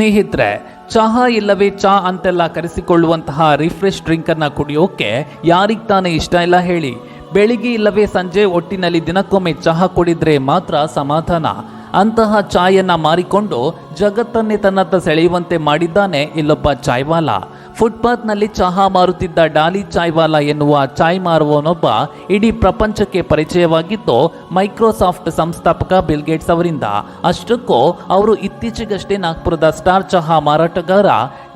ಸ್ನೇಹಿತರೆ, ಚಹಾ ಇಲ್ಲವೇ ಚಾ ಅಂತೆಲ್ಲ ಕರೆಸಿಕೊಳ್ಳುವಂತಹ ರಿಫ್ರೆಶ್ ಡ್ರಿಂಕ್ ಅನ್ನ ಕುಡಿಯೋಕೆ ಯಾರಿಗ್ ತಾನೇ ಇಷ್ಟ ಇಲ್ಲ ಹೇಳಿ. ಬೆಳಿಗ್ಗೆ ಇಲ್ಲವೇ ಸಂಜೆ ಒಟ್ಟಿನಲ್ಲಿ ದಿನಕ್ಕೊಮ್ಮೆ ಚಹಾ ಕುಡಿದ್ರೆ ಮಾತ್ರ ಸಮಾಧಾನ. ಅಂತಹ ಚಾಯನ್ನ ಮಾರಿಕೊಂಡು ಜಗತ್ತನ್ನೇ ತನ್ನತ್ತ ಸೆಳೆಯುವಂತೆ ಮಾಡಿದ್ದಾನೆ ಇಲ್ಲೊಬ್ಬ ಚಾಯ್ವಾಲ ಫುಟ್ಪಾತ್ನಲ್ಲಿ ಚಹಾ ಮಾರುತ್ತಿದ್ದ ಡಾಲಿ ಚಾಯ್ವಾಲ ಎನ್ನುವ ಚಾಯ್ ಮಾರುವವನೊಬ್ಬ ಇಡೀ ಪ್ರಪಂಚಕ್ಕೆ ಪರಿಚಯವಾಗಿದ್ದು ಮೈಕ್ರೋಸಾಫ್ಟ್ ಸಂಸ್ಥಾಪಕ ಬಿಲ್ ಗೇಟ್ಸ್ ಅವರಿಂದ. ಅಷ್ಟಕ್ಕೂ ಅವರು ಇತ್ತೀಚೆಗಷ್ಟೇ ನಾಗ್ಪುರದ ಸ್ಟಾರ್ ಚಹಾ ಮಾರಾಟಗಾರ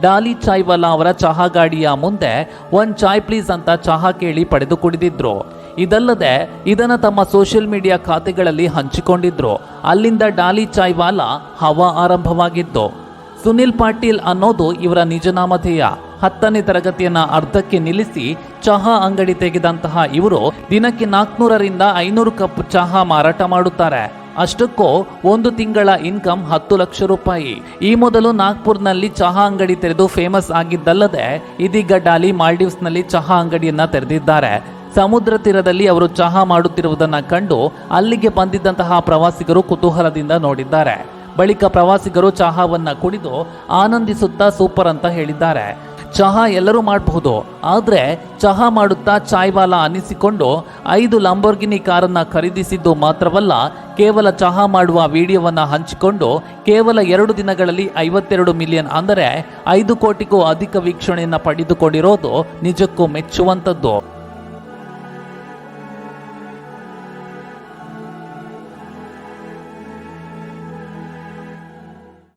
ಡಾಲಿ ಚಾಯ್ವಾಲ ಅವರ ಚಹಾ ಗಾಡಿಯ ಮುಂದೆ ಒಂದ್ ಚಾಯ್ ಪ್ಲೀಸ್ ಅಂತ ಚಹಾ ಕೇಳಿ ಪಡೆದು ಕುಡಿದಿದ್ರು ಇದಲ್ಲದೆ ಇದನ್ನು ತಮ್ಮ ಸೋಷಿಯಲ್ ಮೀಡಿಯಾ ಖಾತೆಗಳಲ್ಲಿ ಹಂಚಿಕೊಂಡಿದ್ರು. ಅಲ್ಲಿಂದ ಡಾಲಿ ಚಾಯ್ವಾಲ ಹವಾ ಆರಂಭವಾಗಿತ್ತು. ಸುನಿಲ್ ಪಾಟೀಲ್ ಅನ್ನೋದು ಇವರ ನಿಜನಾಮಧೇಯ ಹತ್ತನೇ ತರಗತಿಯನ್ನ ಅರ್ಧಕ್ಕೆ ನಿಲ್ಲಿಸಿ ಚಹಾ ಅಂಗಡಿ ತೆಗೆದಂತಹ ಇವರು ದಿನಕ್ಕೆ ನಾಲ್ಕುನೂರರಿಂದ ಐನೂರು ಕಪ್ ಚಹಾ ಮಾರಾಟ ಮಾಡುತ್ತಾರೆ. ಅಷ್ಟಕ್ಕೂ ಒಂದು ತಿಂಗಳ ಇನ್ಕಮ್ ಹತ್ತು ಲಕ್ಷ ರೂಪಾಯಿ. ಈ ಮೊದಲು ನಾಗ್ಪುರ್ನಲ್ಲಿ ಚಹಾ ಅಂಗಡಿ ತೆರೆದು ಫೇಮಸ್ ಆಗಿದ್ದಲ್ಲದೆ ಇದೀಗ ಡಾಲಿ ಮಾಲ್ಡೀವ್ಸ್ನಲ್ಲಿ ಚಹಾ ಅಂಗಡಿಯನ್ನ ತೆರೆದಿದ್ದಾರೆ. ಸಮುದ್ರ ತೀರದಲ್ಲಿ ಅವರು ಚಹಾ ಮಾಡುತ್ತಿರುವುದನ್ನು ಕಂಡು ಅಲ್ಲಿಗೆ ಬಂದಿದ್ದಂತಹ ಪ್ರವಾಸಿಗರು ಕುತೂಹಲದಿಂದ ನೋಡಿದ್ದಾರೆ. ಬಳಿಕ ಪ್ರವಾಸಿಗರು ಚಹಾವನ್ನ ಕುಡಿದು ಆನಂದಿಸುತ್ತಾ ಸೂಪರ್ ಅಂತ ಹೇಳಿದ್ದಾರೆ. ಚಹಾ ಎಲ್ಲರೂ ಮಾಡಬಹುದು, ಆದರೆ ಚಹಾ ಮಾಡುತ್ತಾ ಚಾಯ್ವಾಲ ಅನಿಸಿಕೊಂಡು ಐದು ಲಂಬೋರ್ಗಿನಿ ಕಾರನ್ನು ಖರೀದಿಸಿದ್ದು ಮಾತ್ರವಲ್ಲ, ಕೇವಲ ಚಹಾ ಮಾಡುವ ವಿಡಿಯೋವನ್ನು ಹಂಚಿಕೊಂಡು ಕೇವಲ ಎರಡು ದಿನಗಳಲ್ಲಿ ಐವತ್ತೆರಡು ಮಿಲಿಯನ್ ಅಂದರೆ ಐದು ಕೋಟಿಗೂ ಅಧಿಕ ವೀಕ್ಷಣೆಯನ್ನು ಪಡೆದುಕೊಂಡಿರೋದು ನಿಜಕ್ಕೂ ಮೆಚ್ಚುವಂಥದ್ದು.